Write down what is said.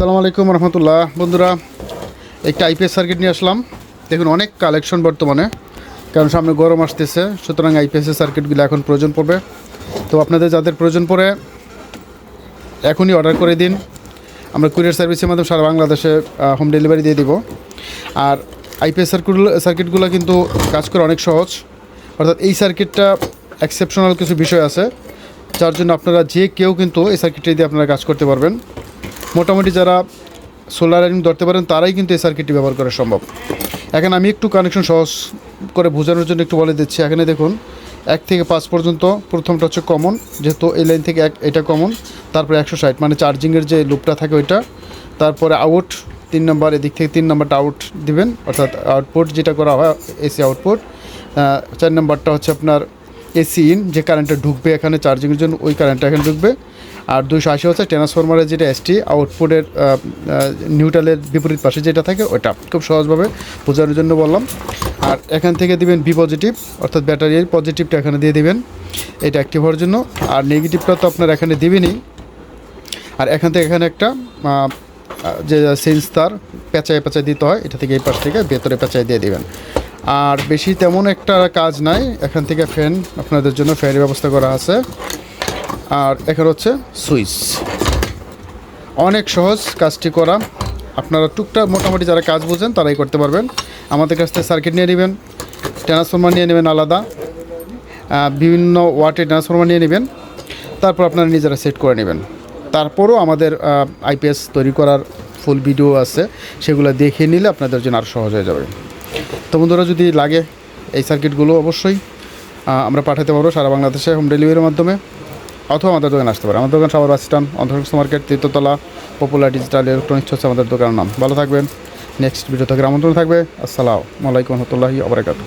আসসালামু আলাইকুম রহমতুল্লাহ। বন্ধুরা একটা আইপিএস সার্কিট নিয়ে আসলাম। দেখুন, অনেক কালেকশন বর্তমানে, কারণ সামনে গরম আসতেছে, সুতরাং আইপিএসের সার্কিটগুলো এখন প্রয়োজন পড়বে। তো আপনাদের যাদের প্রয়োজন পড়ে, এখনই অর্ডার করে দিন। আমরা কুরিয়ার সার্ভিসের মাধ্যমে সারা বাংলাদেশে হোম ডেলিভারি দিয়ে দিব। আর আইপিএস সার্কিটগুলো সার্কিটগুলো কিন্তু কাজ করে অনেক সহজ। অর্থাৎ এই সার্কিটটা এক্সেপশনাল কিছু বিষয় আছে, যার জন্য আপনারা যে কেউ কিন্তু এই সার্কিটটি দিয়ে আপনারা কাজ করতে পারবেন। মোটামুটি যারা সোলার আইন ধরতে পারেন, তারাই কিন্তু এই সার্কিটটি ব্যবহার করা সম্ভব। এখানে আমি একটু কানেকশন সহজ করে বোঝানোর জন্য একটু বলে দিচ্ছি। এখানে দেখুন, এক থেকে পাঁচ পর্যন্ত, প্রথমটা হচ্ছে কমন যেহেতু এই লাইন থেকে এক, এটা কমন তারপরে একশো ষাট মানে চার্জিংয়ের যে লুপটা থাকে ওইটা। তারপরে আউট তিন নম্বর এদিক থেকে তিন নম্বরটা আউট দিবেন, অর্থাৎ আউটপুট যেটা করা হয় এসি আউটপুট চার নম্বরটা হচ্ছে আপনার এসি ইন, যে কারেন্টটা ঢুকবে এখানে চার্জিংয়ের জন্য, ওই কারেন্টটা এখানে ঢুকবে। আর দুশো আশি হচ্ছে ট্রান্সফরমারের যেটা এসটি আউটপুটের নিউট্রালের বিপরীত পাশে যেটা থাকে ওটা। খুব সহজভাবে বোঝানোর জন্য বললাম। আর এখান থেকে দিবেন বি পজিটিভ অর্থাৎ ব্যাটারির পজিটিভটা এখানে দিয়ে দিবেন। এটা অ্যাক্টিভ হওয়ার জন্য। আর নেগেটিভটা তো আপনার এখানে দিবেনই। আর এখান থেকে এখানে একটা যে সেন্স তার পেঁচায় পেঁচায় দিতে হয়, এটা থেকে এই পাশ থেকে ভেতরে পেঁচায় দিয়ে দিবেন। আর বেশি তেমন একটা কাজ নাই। এখান থেকে ফ্যান আপনাদের জন্য ফ্যানের ব্যবস্থা করা আছে। আর এখানে হচ্ছে সুইচ। অনেক সহজ কাজটি করা। আপনারা টুকটাক মোটামুটি যারা কাজ বুঝেন তারাই করতে পারবেন। আমাদের কাছ থেকে সার্কিট নিয়ে নেবেন, ট্রান্সফরমার নিয়ে নেবেন আলাদা। বিভিন্ন ওয়াটের ট্রান্সফরমার নিয়ে নেবেন। তারপর আপনারা নিজেরা সেট করে নেবেন। তারপরও আমাদের আইপিএস তৈরি করার ফুল ভিডিও আছে। সেগুলো দেখে নিলে আপনাদের জন্য আরও সহজ হয়ে যাবে। তো বন্ধুরা, যদি লাগে এই সার্কিটগুলো অবশ্যই আমরা পাঠাতে পারব সারা বাংলাদেশে হোম ডেলিভারির মাধ্যমে, অথবা আমাদের দোকানে আসতে পারে। আমাদের দোকান সবার বাস স্ট্যান্ড অন্তর্ভুক্ত market, Tirthatala popular digital electronics হচ্ছে আমাদের দোকানের নাম। ভালো থাকবেন। নেক্সট ভিডিও থেকে আমন্ত্রণ থাকবে। আসসালামু আলাইকুম রহমতুল্লাহি আবরাকাতু